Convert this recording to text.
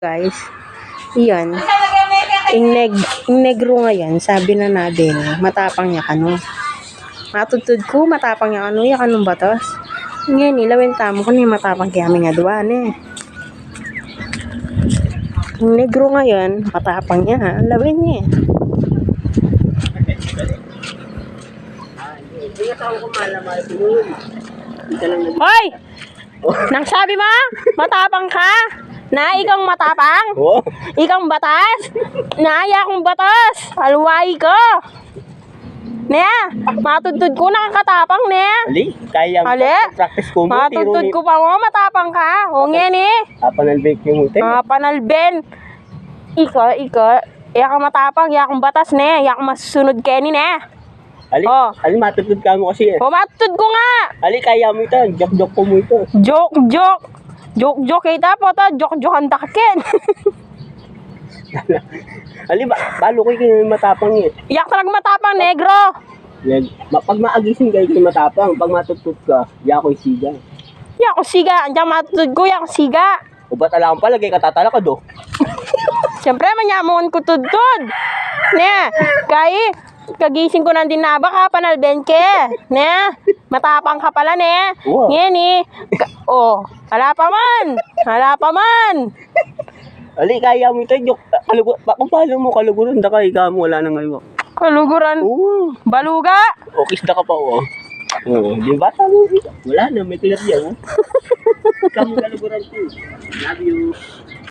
guys. Iyan. Yung, neg yung negro ngayon, sabi na natin, matapang niya kano. Matutod ko, matapang niya kano, yan kanong batas. Ngayon, ilawin tamo ko ni matapang kaya nga duwan eh. Yung negro ngayon, matapang niya ha, lawin niya. Hoy! Nang sabi mo, matapang ka? Na ikang matapang? Oo. Ikang batas? Naaya kong batas. Alway ka. Ne, matutod ko nakakatapang ne. Ali, kaya mo. Ali? Practice ko mo. Matutod ko pa mo, matapang ka. O nga ni. Apa ng bake yung hotel. Mga panalben. Ika, ika. Iya ka matapang, iya kong batas ne. Iya kong masusunod keni ne. Ali, Oh. ali matutod ka mo kasi. eh. O matutod ko nga. Ali, kaya mo ito. Joke-joke ko mo ito. Joke, joke. Joke, joke kita po ta. Joke, joke ang dakin. Ali, ba, balo ko yung matapang eh. Iyak talaga matapang, negro. Yan. Ma- pag maagising kayo kayo matapang, pag matutod ka, ya ko siga. Iyak ko siga. Andiyan matutod ko, iyak ko siga. O ba't alam pala, kay katatala ka do? Siyempre, manyamon ko tudtod. Ne, kay, kagising ko ng dinaba ka, panalben ke. Ne, matapang ka pala, ne. Oo. Ngayon, eh. Ka- oh, hala pa man. Hala pa man. Ali, kaya mo ito. Joke. Kalugo, pa, kung paano mo kaluguran, da ka, ikaw mo, wala nang ngayon. Kaluguran. Oo. Baluga. O, kiss na ka pa, oo. Oo, di ba? Sabi Wala na, may kilat yan. oh. Ikaw mo kaluguran ko. Love you.